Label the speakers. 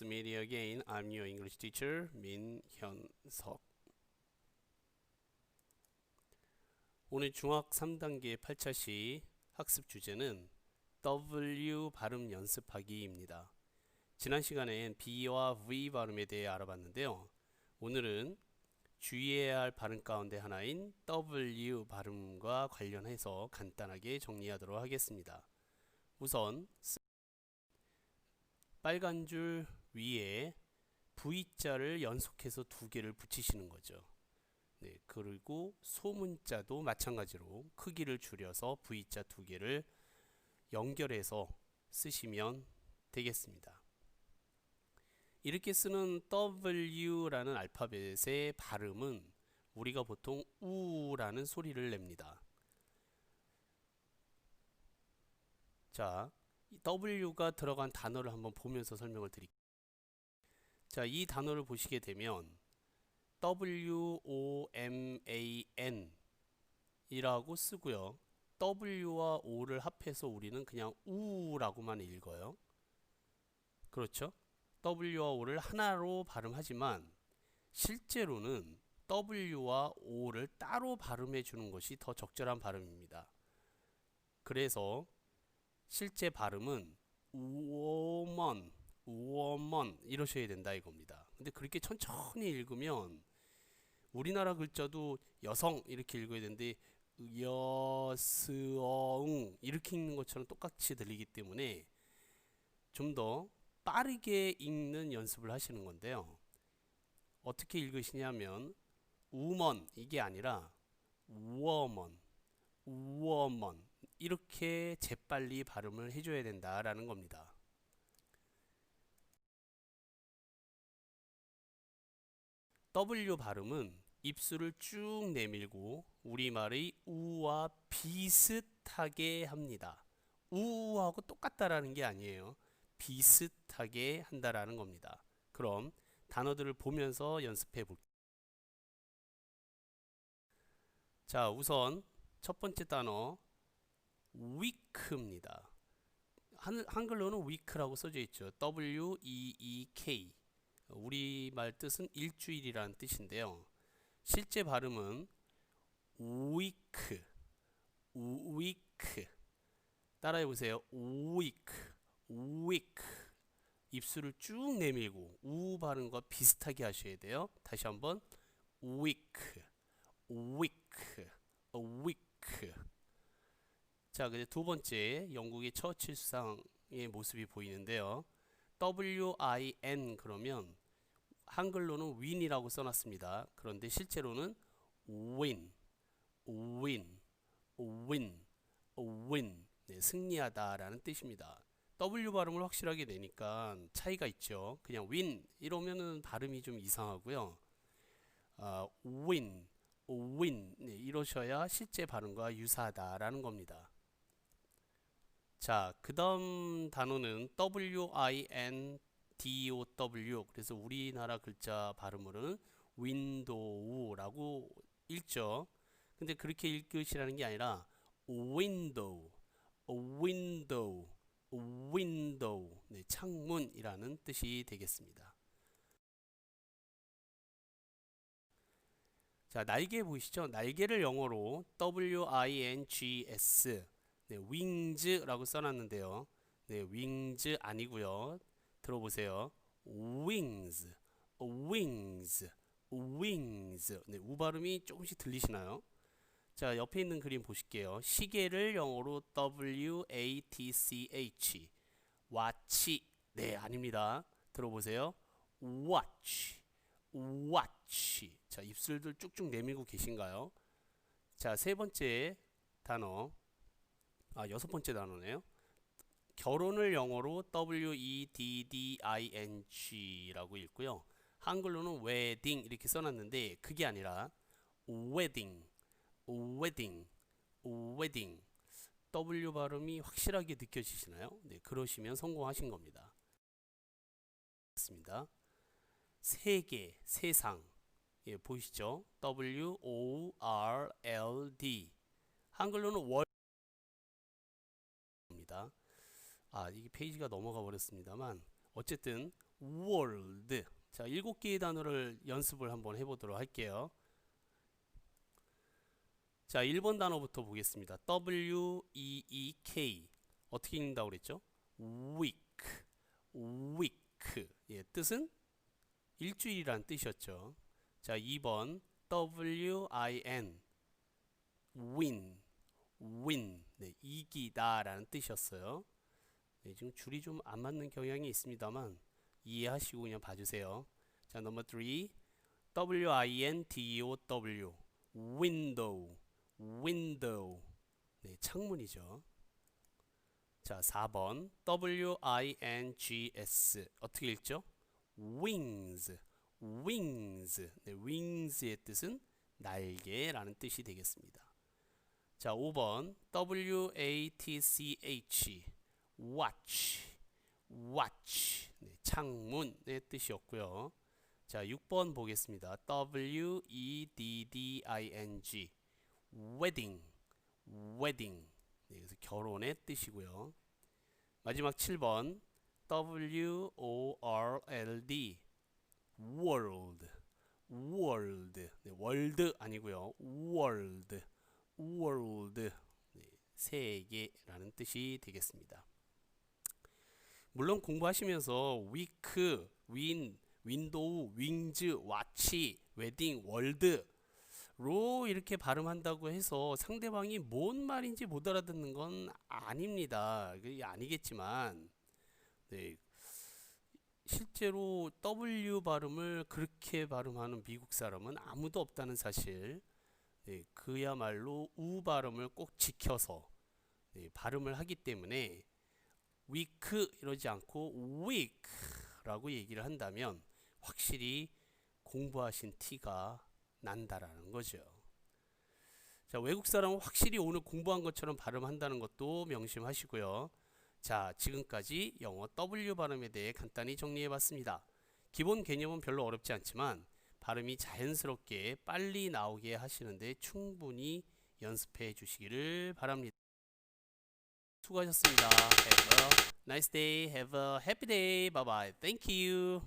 Speaker 1: Meet you again. I'm your English teacher 민현석. 오늘 중학 3단계 8차 시 학습 주제는 W 발음 연습하기입니다. 지난 시간엔 B와 V 발음에 대해 알아봤는데요. 오늘은 주의해야 할 발음 가운데 하나인 W 발음과 관련해서 간단하게 정리하도록 하겠습니다. 우선 빨간 줄 위에 V자를 연속해서 두 개를 붙이시는 거죠. 네, 그리고 소문자도 마찬가지로 크기를 줄여서 V자 두 개를 연결해서 쓰시면 되겠습니다. 이렇게 쓰는 W라는 알파벳의 발음은 우리가 보통 우라는 소리를 냅니다. 자, W가 들어간 단어를 한번 보면서 설명을 드릴게요. 자, 이 단어를 보시게 되면 W O M A N 이라고 쓰고요. W와 O를 합해서 우리는 그냥 우라고만 읽어요. 그렇죠? W와 O를 하나로 발음하지만 실제로는 W와 O를 따로 발음해 주는 것이 더 적절한 발음입니다. 그래서 실제 발음은 우어먼, 우어먼 이러셔야 된다 이겁니다. 근데 그렇게 천천히 읽으면 우리나라 글자도 여성 이렇게 읽어야 되는데 여스어응 이렇게 읽는 것처럼 똑같이 들리기 때문에 좀 더 빠르게 읽는 연습을 하시는 건데요. 어떻게 읽으시냐면 우먼 이게 아니라 우어먼 우어먼 이렇게 재빨리 발음을 해줘야 된다라는 겁니다. W 발음은 입술을 쭉 내밀고 우리말의 우와 비슷하게 합니다. 우하고 똑같다라는 게 아니에요. 비슷하게 한다라는 겁니다. 그럼 단어들을 보면서 연습해 볼게요. 자, 우선 첫 번째 단어. 한, 한글로는 week라고 써져 있죠. W E E K. 우리말 뜻은 일주일이라는 뜻인데요. 실제 발음은 week, week. 따라해 보세요. week, week. 입술을 쭉 내밀고 우 발음과 비슷하게 하셔야 돼요. 다시 한번 week, week, week. 자, 이제 두 번째 영국의 처칠 수상의 모습이 보이는데요. W-I-N 그러면 한글로는 win이라고 써놨습니다. 그런데 실제로는 win, win, win, win 네, 승리하다라는 뜻입니다. W 발음을 확실하게 내니까 차이가 있죠. 그냥 win 이러면은 발음이 좀 이상하고요. 아, win, win 네, 이러셔야 실제 발음과 유사하다라는 겁니다. 자, 그 다음 단어는 W-I-N DOW 그래서 우리나라 글자 발음으로는 윈도우라고 읽죠. 근데 그렇게 읽으시라는 게 아니라 window, window, window 네, 창문이라는 뜻이 되겠습니다. 자, 날개 보이시죠? 날개를 영어로 W-I-N-G-S 네, wings라고 써놨는데요. 네, wings 아니고요. 들어보세요. wings, wings, wings. 네, 우 발음이 조금씩 들리시나요? 자, 옆에 있는 그림 보실게요. 시계를 영어로 W A T C H. watch. 네, 아닙니다. 들어보세요. watch. watch. 자, 입술들 쭉쭉 내밀고 계신가요? 자, 세 번째 단어. 아, 여섯 번째 단어네요. 결혼을 영어로 W-E-D-D-I-N-G라고 읽고요. 한글로는 wedding 이렇게 써놨는데 그게 아니라 wedding, wedding, wedding. W 발음이 확실하게 느껴지시나요? 네, 그러시면 성공하신 겁니다. 맞습니다. 세계, 세상. 예, 보이시죠? W O R L D. 한글로는 월 입니다. 아, 이게 페이지가 넘어가 버렸습니다만 어쨌든 world. 자, 일곱 개의 단어를 연습을 한번 해보도록 할게요. 자, 1번 단어부터 보겠습니다. W E E K 어떻게 읽는다고 그랬죠? week, week. 예, 뜻은 일주일이란 뜻이었죠. 자, 2번 W I N win, win. 네, 이기다라는 뜻이었어요. 네, 지금 줄이 좀 안 맞는 경향이 있습니다만 이해하시고 그냥 봐주세요. 자, 넘버 3 W I N D O W window, window. 네, 창문이죠. 자, 4번 W I N G S 어떻게 읽죠? wings, wings. 네, wings의 뜻은 날개라는 뜻이 되겠습니다. 자, 5번 W A T C H watch, watch. 네, 창문의 뜻이었고요. 자, 6번 보겠습니다. W E D D I N G wedding, wedding. 네, 그래서 결혼의 뜻이고요. 마지막 7번 W O R L D world, world. 네, 월드 아니고요. world, world. 네, 세계라는 뜻이 되겠습니다. 물론 공부하시면서 week, win, 윈도우, 윙즈, 와치, 웨딩, 월드 로 이렇게 발음한다고 해서 상대방이 뭔 말인지 못 알아듣는 건 아닙니다. 그게 아니겠지만 네, 실제로 W 발음을 그렇게 발음하는 미국 사람은 아무도 없다는 사실. 네, 그야말로 우 발음을 꼭 지켜서 네, 발음을 하기 때문에 week 이러지 않고 week라고 얘기를 한다면 확실히 공부하신 티가 난다라는 거죠. 자, 외국 사람은 확실히 오늘 공부한 것처럼 발음한다는 것도 명심하시고요. 자, 지금까지 영어 W 발음에 대해 간단히 정리해 봤습니다. 기본 개념은 별로 어렵지 않지만 발음이 자연스럽게 빨리 나오게 하시는데 충분히 연습해 주시기를 바랍니다. 수고하셨습니다. Have a nice day. Have a happy day. Bye bye. Thank you.